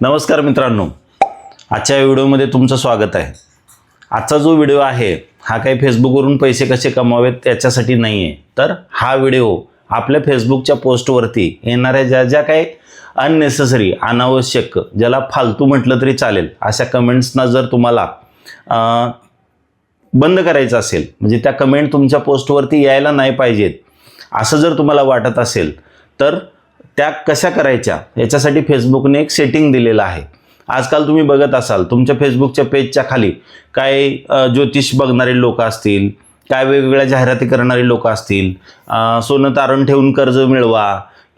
नमस्कार मित्रांनो. आजच्या व्हिडिओमध्ये तुमचं स्वागत आहे. आजचा जो व्हिडिओ आहे हा काही फेसबुकवरून पैसे कसे कमावेत त्याच्यासाठी नाही आहे तर हा व्हिडिओ आपल्या फेसबुकच्या पोस्टवरती येणाऱ्या ज्या ज्या काही अननेसेसरी अनावश्यक ज्याला फालतू म्हटलं तरी चालेल अशा कमेंट्सना जर तुम्हाला बंद करायचं असेल म्हणजे त्या कमेंट तुमच्या पोस्टवरती यायला नाही पाहिजेत असं जर तुम्हाला वाटत असेल तर त्या कशा करायच्या? याच्यासाठी फेसबुकने एक सेटिंग दिलेलं आहे. आजकाल तुम्ही बघत असाल तुमच्या फेसबुकच्या पेजच्या खाली काय ज्योतिष बघणारे लोक असतील काय वेगवेगळ्या जाहिराती करणारे लोक असतील सोनं तारण ठेवून कर्ज मिळवा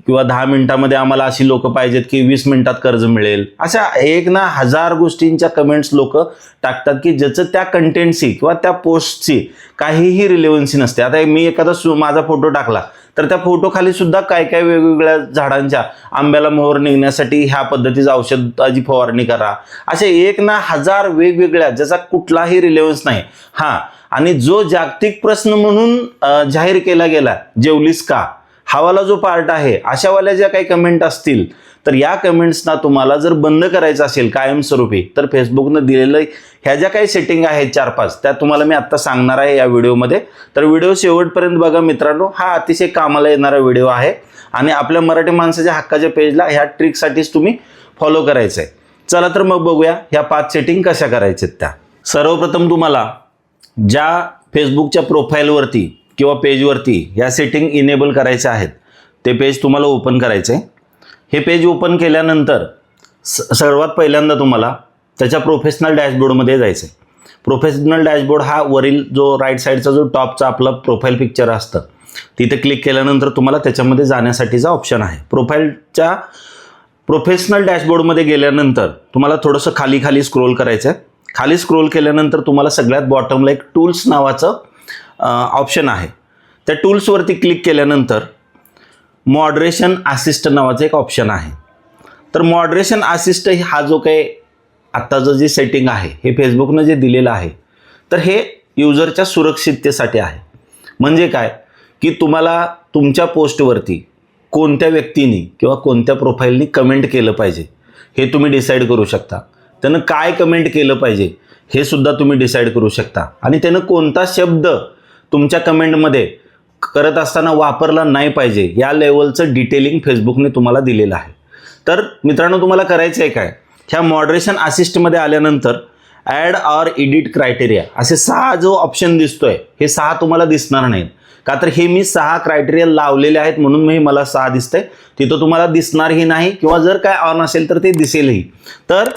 किंवा दहा मिनिटामध्ये आम्हाला अशी लोक पाहिजेत की वीस मिनिटात कर्ज मिळेल. अशा एक ना हजार गोष्टींच्या कमेंट्स लोक टाकतात की ज्याचं त्या कंटेंटशी किंवा त्या पोस्टची काहीही रिलेव्हन्सी नसते. आता मी एखादा सु माझा फोटो टाकला तर त्या फोटोखाली सुद्धा काय काय वेगवेगळ्या झाडांच्या आंब्याला मोहर निघण्यासाठी ह्या पद्धतीचं औषधाची फवारणी करा. असे एक ना हजार वेगवेगळ्या ज्याचा कुठलाही रिलेव्हन्स नाही. हां आणि जो जागतिक प्रश्न म्हणून जाहीर केला गेला जेवलीस का? हावाला जो पार्ट आहे अशावाल्या ज्या काही कमेंट असतील तर या कमेंट्सना तुम्हाला जर बंद करायचं असेल कायमस्वरूपी तर फेसबुकनं दिलेलं ह्या ज्या काही सेटिंग आहेत चार पाच त्या तुम्हाला मी आत्ता सांगणार आहे या व्हिडिओमध्ये. तर व्हिडिओ शेवटपर्यंत बघा मित्रांनो हा अतिशय कामाला येणारा व्हिडिओ आहे. आणि आपल्या मराठी माणसाच्या हक्काच्या पेजला ह्या ट्रिकसाठीच तुम्ही फॉलो करायचं आहे चला तर मग बघूया ह्या पाच सेटिंग कशा करायच्या त्या. सर्वप्रथम तुम्हाला ज्या फेसबुकच्या प्रोफाईलवरती किंवा पेजवरती ह्या सेटिंग इनेबल करायच्या आहेत ते पेज तुम्हाला ओपन करायचं आहे हे पेज ओपन केल्यानंतर स सर्वात पहिल्यांदा तुम्हाला त्याच्या प्रोफेशनल डॅशबोर्डमध्ये जायचं आहे प्रोफेशनल डॅशबोर्ड हा वरील जो राईट साईडचा जो टॉपचा आपला प्रोफाईल पिक्चर असतं तिथे क्लिक केल्यानंतर तुम्हाला त्याच्यामध्ये जाण्यासाठीचा ऑप्शन आहे. प्रोफाईलच्या प्रोफेशनल डॅशबोर्डमध्ये गेल्यानंतर तुम्हाला थोडंसं खाली खाली स्क्रोल करायचं आहे खाली स्क्रोल केल्यानंतर तुम्हाला सगळ्यात बॉटमला एक टूल्स नावाचं ऑप्शन आहे. त्या टूल्सवरती क्लिक केल्यानंतर मॉडरेशन असिस्ट नावाचं एक ऑप्शन आहे. तर मॉडरेशन असिस्ट हा जो काही आत्ताचं जे सेटिंग आहे हे फेसबुकनं जे दिलेलं आहे तर हे युजरच्या सुरक्षिततेसाठी आहे. म्हणजे काय? की तुम्हाला तुमच्या पोस्टवरती कोणत्या व्यक्तीने किंवा कोणत्या प्रोफाईलनी कमेंट केलं पाहिजे हे तुम्ही डिसाईड करू शकता. त्यानं काय कमेंट केलं पाहिजे हे सुद्धा तुम्ही डिसाईड करू शकता. आणि त्यानं कोणता शब्द तुमच्या कमेंटमध्ये करत असताना वापरला नाही पाहिजे या लेवलचं डिटेलिंग फेसबुकने तुम्हाला दिलेलं आहे. तर मित्रांनो तुम्हाला करायचं आहे काय? ह्या मॉडरेशन असिस्टमध्ये आल्यानंतर ॲड ऑर एडिट क्रायटेरिया असे सहा जो ऑप्शन दिसतोय हे सहा तुम्हाला दिसणार नाहीत. का तर हे मी सहा क्रायटेरिया लावलेले आहेत म्हणून मी मला सहा दिसतंय. तिथं तुम्हाला दिसणारही नाही किंवा जर काय ऑन असेल तर ते दिसेलही. तर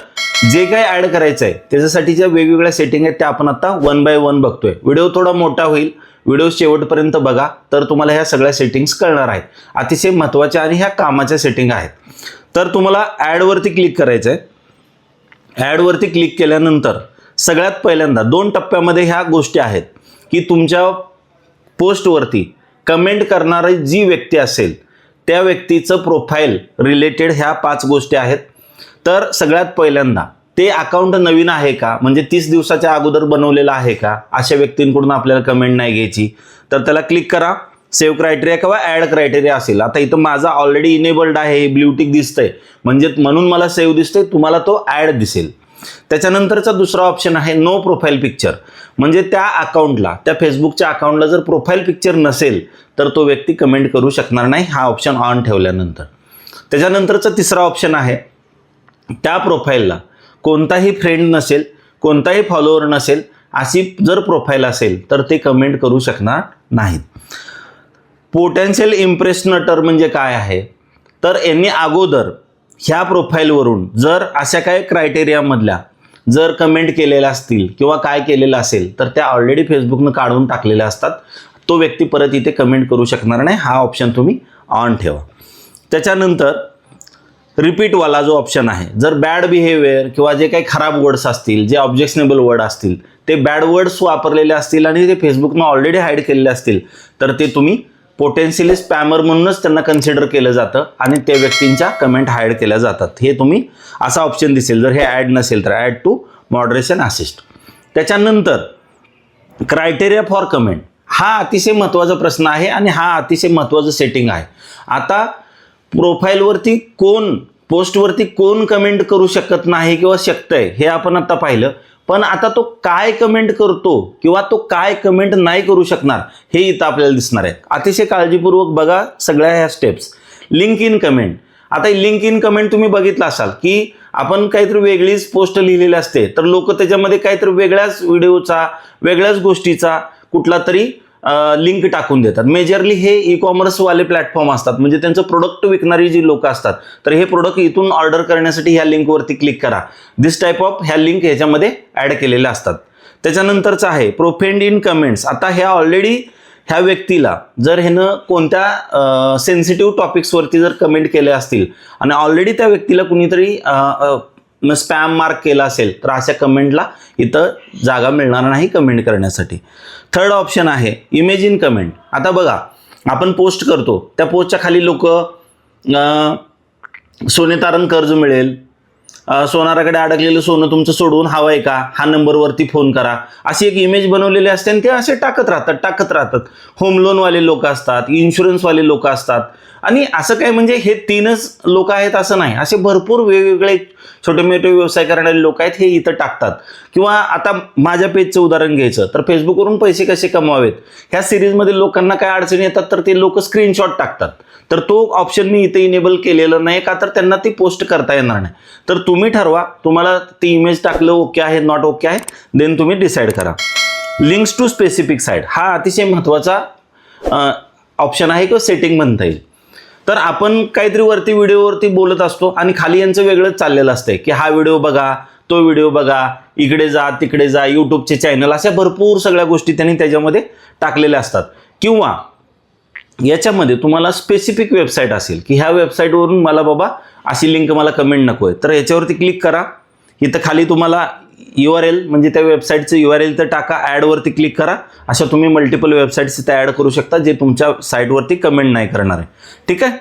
जे काही ॲड करायचं आहे त्याच्यासाठी ज्या वेगवेगळ्या सेटिंग आहेत त्या आपण आता वन बाय वन बघतोय. व्हिडिओ थोडा मोठा होईल. व्हिडिओ शेवटपर्यंत बघा. तर तुम्हाला ह्या सगळ्या सेटिंग्स कळणार आहेत. अतिशय महत्त्वाच्या आणि ह्या कामाच्या सेटिंग आहेत. तर तुम्हाला ॲडवरती क्लिक करायचं आहे ॲडवरती क्लिक केल्यानंतर सगळ्यात पहिल्यांदा दोन टप्प्यामध्ये ह्या गोष्टी आहेत की तुमच्या पोस्टवरती कमेंट करणारी जी व्यक्ती असेल त्या व्यक्तीचं प्रोफाईल रिलेटेड ह्या पाच गोष्टी आहेत. तर सगळ्यात पहिल्यांदा ते अकाउंट नवीन आहे का? म्हणजे तीस दिवसाच्या अगोदर बनवलेलं आहे का? अशा व्यक्तींकडून आपल्याला कमेंट नाही घ्यायची. तर त्याला क्लिक करा. सेव्ह क्रायटेरिया किंवा ॲड क्रायटेरिया असेल. आता इथं माझा ऑलरेडी इनेबल्ड आहे हे ब्ल्यूटिक दिसतंय. म्हणजे म्हणून मला सेव्ह दिसतंय तुम्हाला तो ॲड दिसेल. त्याच्यानंतरचा दुसरा ऑप्शन आहे नो प्रोफाईल पिक्चर म्हणजे त्या अकाउंटला त्या फेसबुकच्या अकाउंटला जर प्रोफाईल पिक्चर नसेल तर तो व्यक्ती कमेंट करू शकणार नाही हा ऑप्शन ऑन ठेवल्यानंतर. त्याच्यानंतरचा तिसरा ऑप्शन आहे त्या प्रोफाईलला कोणताही फ्रेंड नसेल कोणताही फॉलोअर नसेल अशी जर प्रोफाईल असेल तर ते कमेंट करू शकणार नाहीत. पोटेन्शियल इम्प्रेशनटर म्हणजे काय आहे? तर यांनी अगोदर ह्या प्रोफाईलवरून जर अशा काही क्रायटेरियामधल्या जर कमेंट केलेल्या असतील किंवा काय केलेलं असेल तर त्या ऑलरेडी फेसबुकनं काढून टाकलेल्या असतात. तो व्यक्ती परत इथे कमेंट करू शकणार नाही. हा ऑप्शन तुम्ही ऑन ठेवा. त्याच्यानंतर रिपीटवाला जो ऑप्शन आहे जर बॅड बिहेवियर किंवा जे काही खराब वर्ड्स असतील जे ऑब्जेक्शनेबल वर्ड असतील ते बॅड वर्ड्स वापरलेले असतील आणि ते फेसबुकनं ऑलरेडी हाईड केलेले असतील तर ते तुम्ही पोटेन्शियली स्पॅमर म्हणूनच त्यांना कन्सिडर केलं जातं आणि त्या व्यक्तींच्या कमेंट हायड केल्या जातात. हे तुम्ही असा ऑप्शन दिसेल. जर हे ॲड नसेल तर ॲड टू मॉडरेशन असिस्ट त्याच्यानंतर क्रायटेरिया फॉर कमेंट हा अतिशय महत्त्वाचा प्रश्न आहे आणि हा अतिशय महत्त्वाचं सेटिंग आहे. आता प्रोफाईलवरती कोण पोस्टवरती कोण कमेंट करू शकत नाही किंवा शकतंय हे आपण आता पाहिलं. पण आता तो काय कमेंट करतो किंवा तो काय कमेंट नाही करू शकणार हे इथं आपल्याला दिसणार आहे. अतिशय काळजीपूर्वक बघा सगळ्या ह्या स्टेप्स लिंक इन कमेंट आता लिंक इन कमेंट तुम्ही बघितलं असाल की आपण काहीतरी वेगळीच पोस्ट लिहिलेली असते तर लोक त्याच्यामध्ये काहीतरी वेगळ्याच व्हिडिओचा वेगळ्याच गोष्टीचा कुठला तरी लिंक टाकून देतात. मेजरली हे ई कॉमर्सवाले प्लॅटफॉर्म असतात. म्हणजे त्यांचं प्रोडक्ट विकणारी जी लोक असतात तर हे प्रोडक्ट इथून ऑर्डर करण्यासाठी ह्या लिंकवरती क्लिक करा. दिस टाईप ऑफ ह्या लिंक ह्याच्यामध्ये ॲड केलेल्या असतात. त्याच्यानंतरचं आहे प्रोफेंड इन कमेंट्स आता ह्या ऑलरेडी ह्या व्यक्तीला जर ह्यानं कोणत्या सेन्सिटिव्ह टॉपिक्सवरती जर कमेंट केले असतील आणि ऑलरेडी त्या व्यक्तीला कुणीतरी स्पॅम मार्क केला असेल तर अशा कमेंटला इथं जागा मिळणार नाही कमेंट करण्यासाठी. थर्ड ऑप्शन आहे इमेज इन कमेंट आता बघा आपण पोस्ट करतो त्या पोस्टच्या खाली लोक सोने तारण कर्ज मिळेल सोनाराकडे अडकलेलं सोनं तुमचं सोडवून हवं आहे का? हा नंबरवरती फोन करा. अशी एक इमेज बनवलेली असते आणि ते असे टाकत राहतात टाकत राहतात. होम लोनवाले लोक असतात इन्शुरन्सवाले लोक असतात. आणि असं काय म्हणजे हे तीनच लोक आहेत असं नाही. असे भरपूर वेगवेगळे छोटे मोठे व्यवसाय करणारे लोक आहेत हे इथं टाकतात. किंवा आता माझ्या पेजचं उदाहरण घ्यायचं. तर फेसबुकवरून पैसे कसे कमवावेत? ह्या सिरीजमध्ये लोकांना काय अडचणी येतात तर ते लोक स्क्रीनशॉट टाकतात. तर तो ऑप्शन मी इथे इनेबल केलेलं नाही का? तर त्यांना ती पोस्ट करता येणार नाही. तर तुम्ही तुम्ही ठरवा. तुम्हाला ती इमेज टाकलं ओके आहे नॉट ओके आहे देन तुम्ही डिसाईड करा. लिंक्स टू स्पेसिफिक साईट हा अतिशय महत्त्वाचा ऑप्शन आहे किंवा सेटिंग म्हणता येईल. तर आपण काहीतरी वरती व्हिडिओवरती बोलत असतो आणि खाली यांचं वेगळंच चाललेलं असतंय की हा व्हिडिओ बघा तो व्हिडिओ बघा इकडे जा तिकडे जा यूट्यूबचे चॅनल अशा भरपूर सगळ्या गोष्टी त्यांनी त्याच्यामध्ये टाकलेल्या असतात. किंवा याच्यामध्ये तुम्हाला स्पेसिफिक वेबसाईट असेल की ह्या वेबसाईटवरून मला बाबा अशी लिंक मला कमेंट नको आहे तर याच्यावरती क्लिक करा. इथं खाली तुम्हाला यू आर एल म्हणजे त्या वेबसाईटचं यू आर एल तर टाका ॲडवरती क्लिक करा. अशा तुम्ही मल्टिपल वेबसाईट्स इथं ॲड करू शकता जे तुमच्या साईटवरती कमेंट नाही करणार आहे. ठीक आहे?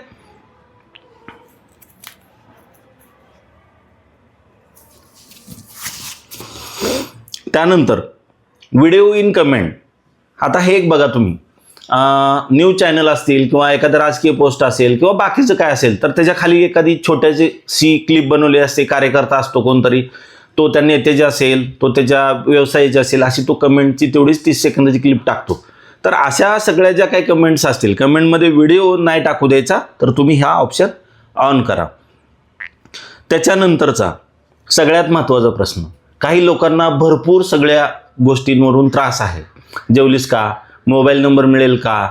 त्यानंतर व्हिडिओ इन कमेंट आता हे एक बघा तुम्ही. न्यूज चॅनल असतील किंवा एखादं राजकीय पोस्ट असेल किंवा बाकीचं काय असेल तर त्याच्याखाली एखादी छोट्याची सी क्लिप बनवली असते कार्यकर्ता असतो कोणतरी तो त्या नेत्याचे असेल तो त्याच्या व्यवसायाचे असेल अशी तो कमेंटची तेवढीच तीस सेकंदाची क्लिप टाकतो. तर अशा सगळ्या ज्या काही कमेंट्स असतील कमेंटमध्ये व्हिडिओ नाही टाकू द्यायचा तर तुम्ही हा ऑप्शन ऑन करा. त्याच्यानंतरचा सगळ्यात महत्त्वाचा प्रश्न काही लोकांना भरपूर सगळ्या गोष्टींवरून त्रास आहे. जेवलीस का? मोबाईल नंबर मिळेल का?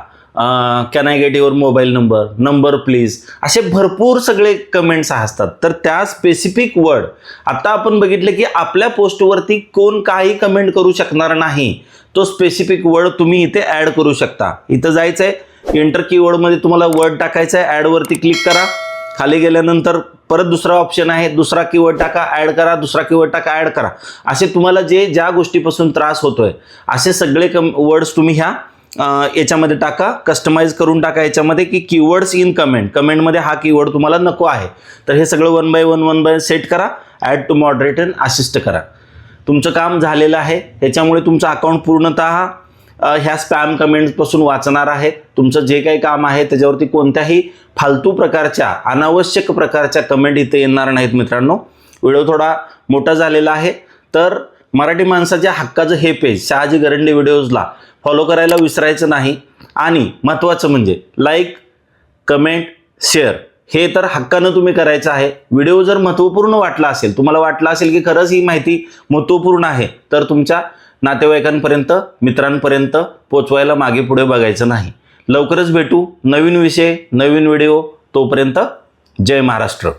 Can I get your mobile number number please असे भरपूर सगळे कमेंट्स असतात. तर त्या स्पेसिफिक वर्ड आता आपण बघितलं की आपल्या पोस्टवरती कोण काही कमेंट करू शकणार नाही. तो स्पेसिफिक वर्ड तुम्ही इथे ॲड करू शकता. इथं जायचं आहे इंटर कीवर्डमध्ये तुम्हाला वर्ड टाकायचं आहे ॲडवरती क्लिक करा. खाली गेल्यानंतर परत दुसरा ऑप्शन आहे दुसरा कीवर्ड टाका ॲड करा दुसरा कीवर्ड टाका ॲड करा. असे तुम्हाला जे ज्या गोष्टीपासून त्रास होतोय असे सगळे कम वर्ड्स तुम्ही ह्या याच्यामध्ये टाका कस्टमाइज करून टाका याच्यामध्ये की कीवर्ड्स इन कमेंट कमेंटमध्ये हा कीवर्ड तुम्हाला नको आहे. तर हे सगळं one by one one by set करा add to moderate and assist करा. तुमचं काम झालेलं आहे त्याच्यामुळे तुमचं अकाउंट पूर्णतः ह्या स्पॅम कमेंट्सपासून वाचणार आहे तुमचं जे काही काम आहे त्याच्यावरती कोणत्याही फालतू प्रकारच्या अनावश्यक प्रकारच्या कमेंट इथे येणार नाहीत मित्रांनो. व्हिडिओ थोडा मोठा झालेला आहे. तर मराठी माणसाच्या हक्काचं हे पेज शहाजी गरंडे व्हिडिओजला फॉलो करायला विसरायचं नाही. आणि महत्त्वाचं म्हणजे लाईक कमेंट शेअर हे तर हक्कानं तुम्ही करायचं आहे. व्हिडिओ जर महत्त्वपूर्ण वाटला असेल तुम्हाला वाटलं असेल की खरंच ही माहिती महत्त्वपूर्ण आहे तर तुमच्या नातेवाईकांपर्यंत मित्रांपर्यंत पोचवायला मागे पुढे बघायचं नाही. लवकरच भेटू नवीन विषय नवीन व्हिडिओ. तोपर्यंत जय महाराष्ट्र.